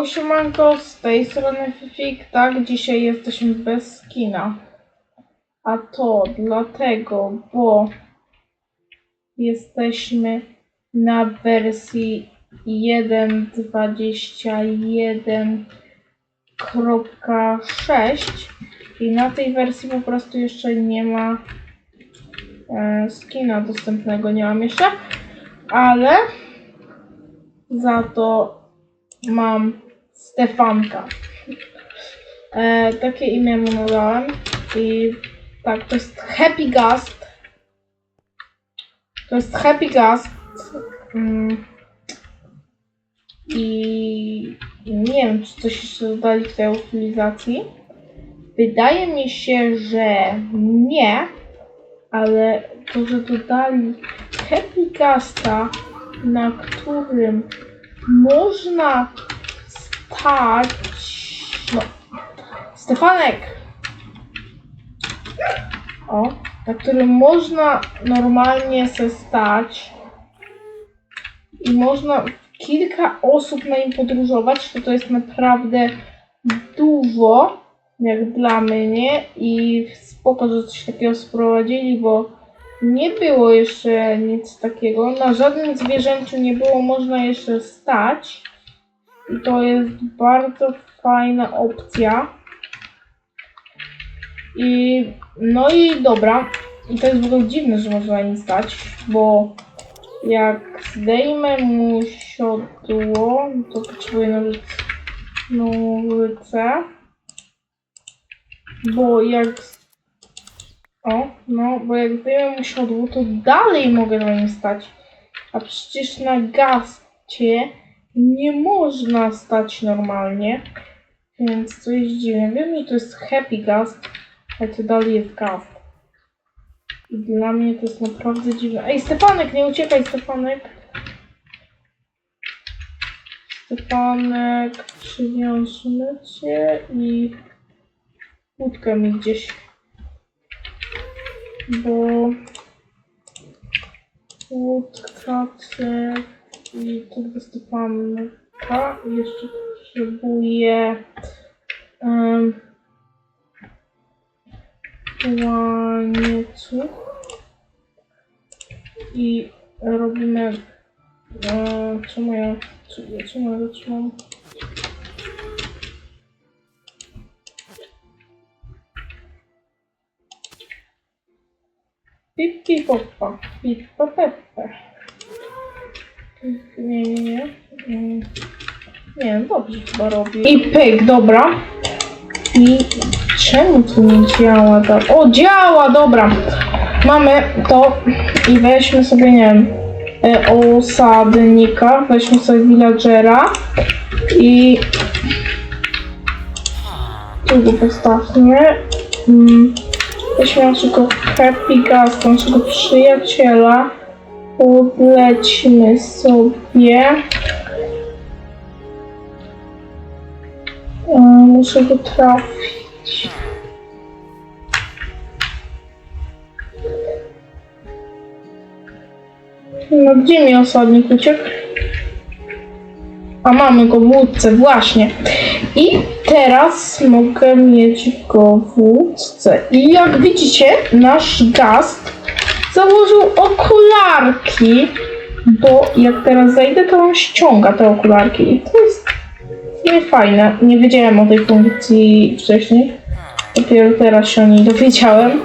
Yo, siemanko, z tej strony Fifik, tak, dzisiaj jesteśmy bez skina. A to dlatego, bo jesteśmy na wersji 1.21.6 i na tej wersji po prostu jeszcze nie ma e, skina dostępnego, nie mam jeszcze, ale za to mam Stefanka. E, takie imię mu nadałem. I tak, to jest Happy Gust. To jest Happy Gust. Mm. I nie wiem, czy coś jeszcze dodali w tej utylizacji. Wydaje mi się, że nie, ale to, że dodali Happy Gusta, na którym można stać. No. Stefanek! O, na którym można normalnie se stać i można kilka osób na nim podróżować, to to jest naprawdę dużo, jak dla mnie i spoko, że coś takiego sprowadzili, bo nie było jeszcze nic takiego. Na żadnym zwierzęciu nie było można jeszcze stać. I to jest bardzo fajna opcja. I no i dobra. I to jest w ogóle dziwne, że można na nim stać, bo jak zdejmę mu siodło, to potrzebuję nożyc, nożyce. Bo jak o, no, bo jak zdejmę mu siodło, to dalej mogę na nim stać. A przecież na gascie nie można stać normalnie. Więc to jest dziwne. Wiem, że to jest happy gast, ale to dalej jest gast. I dla mnie to jest naprawdę dziwne. Ej, Stefanek, nie uciekaj, Stefanek. Stefanek, przyniosmy cię i łódkę mi gdzieś bo łódka cyk i tego Stefanka i jeszcze potrzebuję um, i robimy e, czemu ja czemu ja zatrzymam Pippi poppa, pippa peppe. Nie, nie, nie. Nie wiem, dobrze chyba robię. I pyk, dobra. I czemu tu nie działa? ta- O, działa, dobra. Mamy to i weźmy sobie, nie wiem, e, osadnika, weźmy sobie villagera i tu go postawmy. Mm. Weźmy naszego Happy Gasta, naszego przyjaciela. Podlećmy sobie. Muszę go trafić. No gdzie mi osadnik uciekł? A mamy go w łódce, właśnie. I teraz mogę mieć go w łódce. I jak widzicie, nasz gast założył okularki, bo jak teraz zajdę, to on ściąga te okularki. I to jest nie fajne. Nie wiedziałem o tej funkcji wcześniej. Dopiero teraz się o niej dowiedziałem.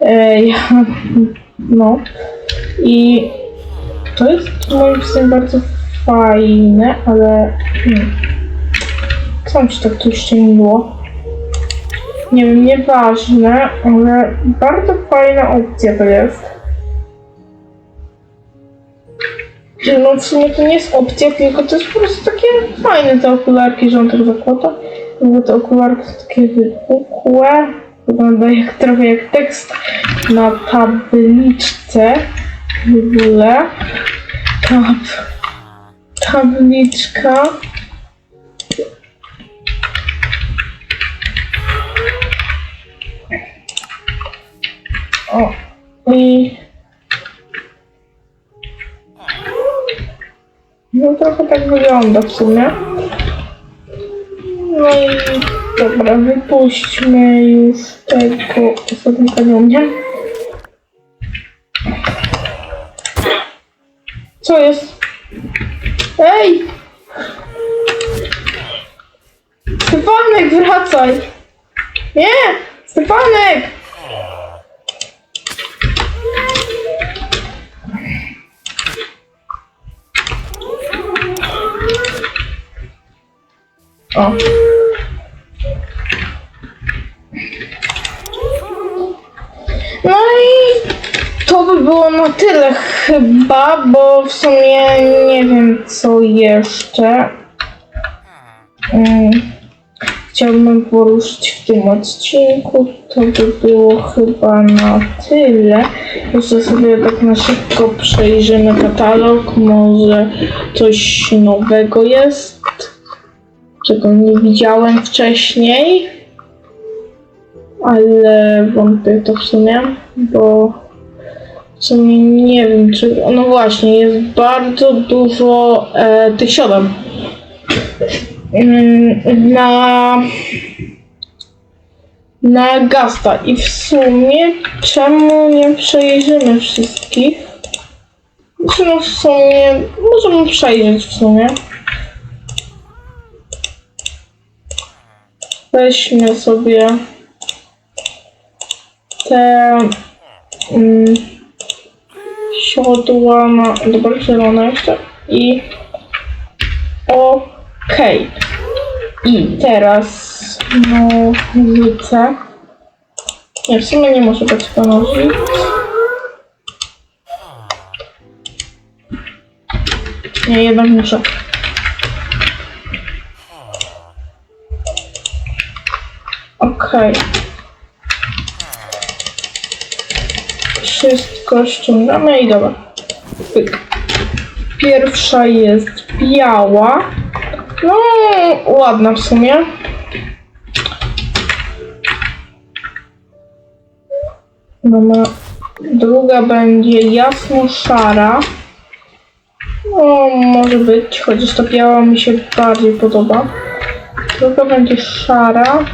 Ej, no. I to jest moim zdaniem bardzo fajne, ale hmm, co mi się tak tu ściemniło? Nie wiem, nieważne, ale bardzo fajna opcja to jest. No w sumie to nie jest opcja, tylko to jest po prostu takie fajne te okularki, że on tak zakłada. Bo te okularki są takie wypukłe. Wygląda jak trochę jak tekst na tabliczce. W ogóle. Tab tabliczka. O, i... No trochę tak wygląda w sumie. No i dobra, wypuśćmy już tego osobnika umiem. Co jest? Ej! Stefanek, wracaj! Nie! Stefanek! O. No i to by było na tyle chyba, bo w sumie nie wiem co jeszcze. Mm, Chciałbym poruszyć w tym odcinku. To by było chyba na tyle. Jeszcze sobie tak na szybko przejrzymy katalog. Może coś nowego jest, czego nie widziałem wcześniej. Ale wątpię to w sumie, bo w sumie nie wiem, czy. No właśnie, jest bardzo dużo e, tych siodem. Mm, Na. Na Gasta. I w sumie czemu nie przejrzymy wszystkich? No w sumie możemy przejrzeć w sumie. Weźmy sobie te mm, siodła na dobra, zielone jeszcze i okej. I teraz rzucę. Nie, w sumie nie może być ponożyć. Nie, jednak muszę. Okej. Wszystko ściągamy i dobra. Pyk. Pierwsza jest biała. No, ładna w sumie. Dobra. Druga będzie jasno-szara. No, może być, chociaż ta biała mi się bardziej podoba. Druga będzie szara.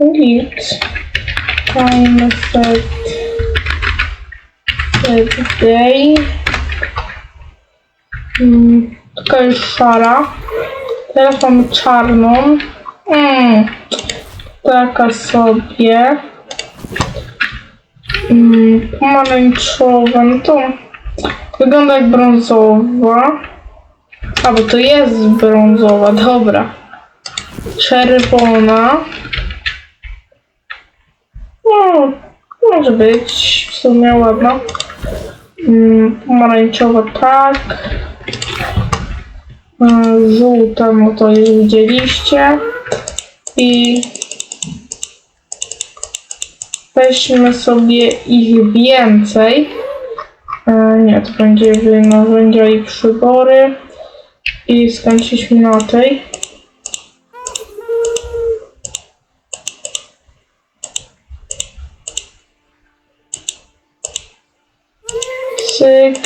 Git. Time set. Set day. Mm, taka jest szara. Teraz mamy czarną. Mm, taka sobie. Mm, pomarańczowa, no to wygląda jak brązowa. A, bo to jest brązowa, dobra. Czerwona. No, może być w sumie ładna. Mm, pomarańczowa tak. Mm, Żółta, no to już widzieliście. I weźmy sobie ich więcej. E, nie, to będzie wy- narzędzia i przybory. I skończyliśmy na tej. Cyk.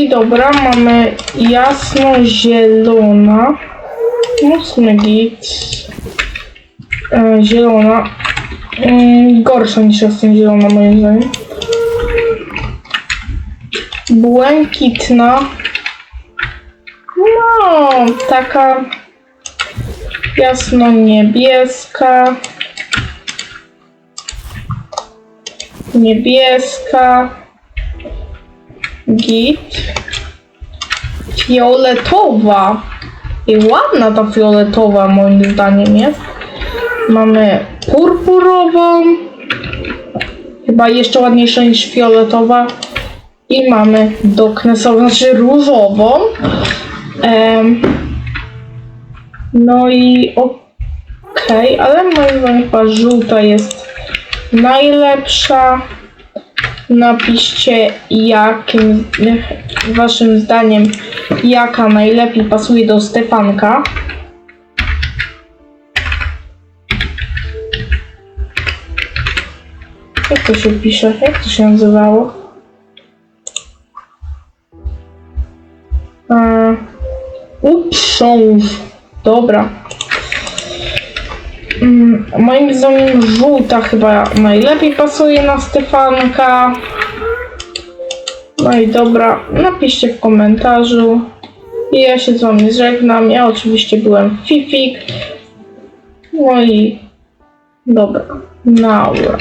I dobra, mamy jasno-zielona. Mocny git. E, zielona. Mm, gorsza niż jasno zielona moim zdaniem. Błękitna. No, taka jasno-niebieska. Niebieska. Git. Fioletowa. I ładna ta fioletowa moim zdaniem jest. Mamy purpurową. Chyba jeszcze ładniejsza niż fioletowa. I mamy doknesową, znaczy różową. Em, no i okej, ale moim zdaniem chyba żółta jest najlepsza. Napiszcie jakim waszym zdaniem jaka najlepiej pasuje do Stefanka. Jak to się pisze? Jak to się nazywało? Eee, uprząż. dobra. Mm, moim zdaniem żółta chyba najlepiej pasuje na Stefanka. No i dobra, napiszcie w komentarzu. I ja się z wami żegnam. Ja oczywiście byłem Fifik. No i dobra. Naura.